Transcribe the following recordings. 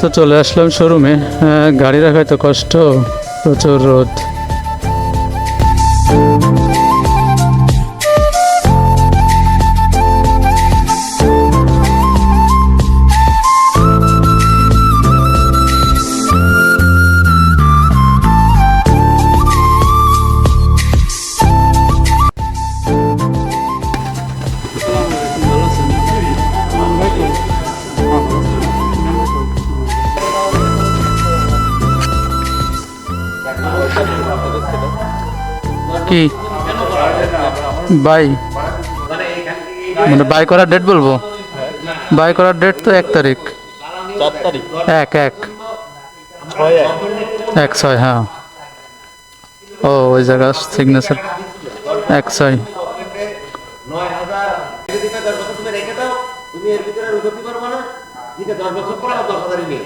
তো চলে আসলাম শোরুমে। গাড়ি রাখায় তো কষ্ট প্রচুর রোদ। কি? বাই। মানে বাই করার ডেট বলব? বাই করার ডেট তো এক তারিখ। এক এক এক। এক ছয় হ্যাঁ। ও ওই জায়গা সিগনেচার এক ছয়। দশ বছর তুমি রেখে দাও তুমি এর ভিতরে আর উঠতে পারবে না ঠিক আছে দশ বছর পরে দশ হাজারই নিয়ে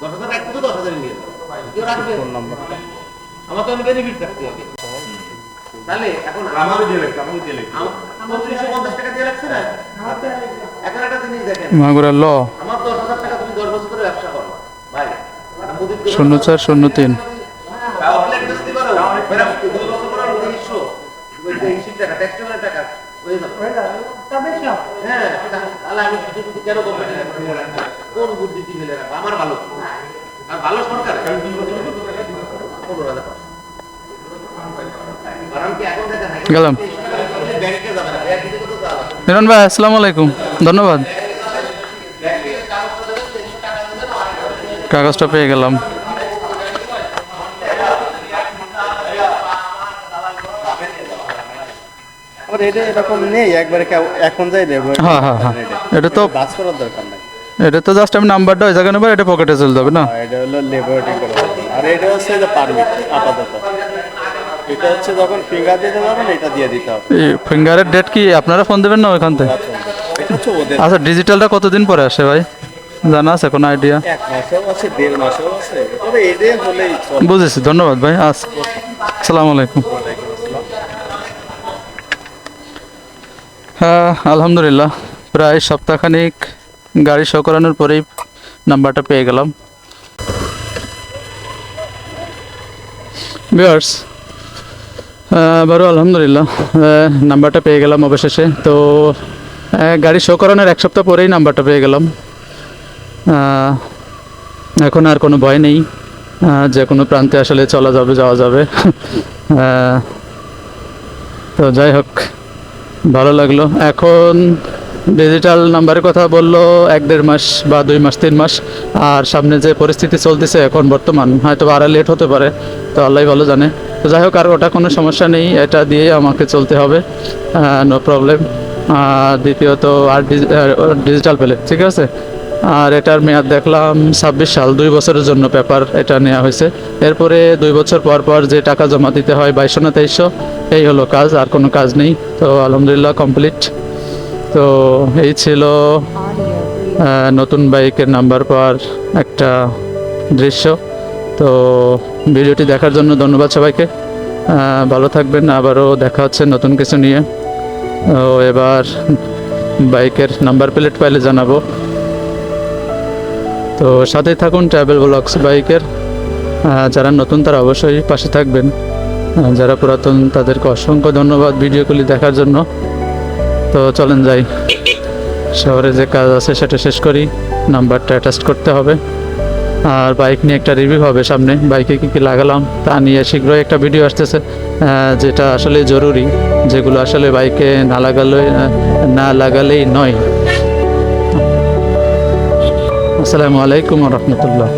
দশ হাজার রাখতে তো দশ হাজারই নিয়ে রাখবে ফোন নাম্বার আমার তো বেনিফিট থাকতে হবে। তাহলে এখন আমাকে দিয়ে লেখা আমাকে দিয়ে লেখা পঁয়ত্রিশশো পঞ্চাশ টাকা দিয়ে রাখছে না? এখন একটা জিনিস দেখেন। মাগুরা ল। আমার দশ হাজার টাকা তুমি দশ বছর ধরে ব্যবসা করো। ভাই একটা মুদির দোকান- শূন্য চার শূন্য তিন। আউটলেট বেচতে পারো এরা দুই গেলাম। ব্যাংকে যাবে না ব্যাংকে থেকে তো যাবে নিরন ভাই আসসালামু আলাইকুম। ধন্যবাদ। কাগজটা পেয়ে গেলাম। এটা হ্যাঁ হ্যাঁ হ্যাঁ। এটা তো এটা জাস্ট আমি নাম্বারটা ওই জায়গায় নেব এটা পকেটে চলে যাবে না? এটা হলো লেবরেটরি করে। আর এটা হচ্ছে যে পারমিট আপাতত। এটা হচ্ছে যখন ফিঙ্গার দিতে যাবেন এটা দিয়ে দিতে হবে। এই ফিঙ্গারের ডেট কি? আপনারা ফোন দেবেন না ওইখান থেকে? এটা হচ্ছে ওদের। আচ্ছা ডিজিটালটা কতদিন পরে আসে ভাই? জানা আছে কোনো আইডিয়া এক মাসেও আছে দেড় মাসেও আছে তবে এটাই হলেই বুঝেছি ধন্যবাদ ভাই আস। আসসালামু আলাইকুম। হ্যাঁ আলহামদুলিল্লাহ প্রায় সপ্তাহখানিক গাড়ি শো করানোর পরেই নাম্বারটা পেয়ে গেলাম। বিয়ার্স আবারও আলহামদুলিল্লাহ। নাম্বারটা পেয়ে গেলাম অবশেষে। তো গাড়ি শো করানোর এক সপ্তাহ পরেই নাম্বারটা পেয়ে গেলাম। এখন আর কোনো ভয় নেই। যে কোনো প্রান্তে আসলে চলা যাবে, যাওয়া যাবে। তো যাই হোক, ভালো লাগল। এখন ডিজিটাল নাম্বারের কথা বলল এক দেড় মাস বা দুই মাস, তিন মাস। আর সামনে যে পরিস্থিতি চলতেছে এখন বর্তমান হয়তো আরও লেট হতে পারে। তো আল্লাহ ভালো জানে। তো যাই হোক, আর ওটা কোনো সমস্যা নেই, এটা দিয়েই আমাকে চলতে হবে। নো প্রবলেম দ্বিতীয়ত, আর ডিজিটাল পেলে ঠিক আছে? আর এটার মেয়াদ দেখলাম ছাব্বিশ সাল, দুই বছরের জন্য পেপার এটা নেওয়া হয়েছে। এরপরে দুই বছর পর পর যে টাকা জমা দিতে হয় বাইশশো না তেইশশো, এই হলো কাজ, আর কোনো কাজ নেই। তো আলহামদুলিল্লাহ কমপ্লিট তো এই ছিল নতুন বাইকের নাম্বার পাওয়ার একটা দৃশ্য। তো ভিডিওটি দেখার জন্য ধন্যবাদ সবাইকে। ভালো থাকবেন, আবারও দেখা হচ্ছে নতুন কিছু নিয়ে। ও, এবার বাইকের নাম্বার প্লেট পাইলে জানাব। তো সাথেই থাকুন ট্রাভেল ব্লগস বাইকের। যারা নতুন তারা অবশ্যই পাশে থাকবেন। যারা পুরাতন তাদেরকে অসংখ্য ধন্যবাদ ভিডিওগুলি দেখার জন্য। তো চলেন যাই। শহরে যে কাজ আছে সেটা শেষ করি, নাম্বারটা অ্যাটাচ করতে হবে। আর বাইক নিয়ে একটা রিভিউ হবে সামনে। বাইকে কী কী লাগালাম তা নিয়ে শীঘ্রই একটা ভিডিও আসতেছে যেটা আসলে জরুরি, যেগুলো আসলে বাইকে না লাগালে না লাগালেই নয়। আসসালামু আলাইকুম রহমতুল্লাহ.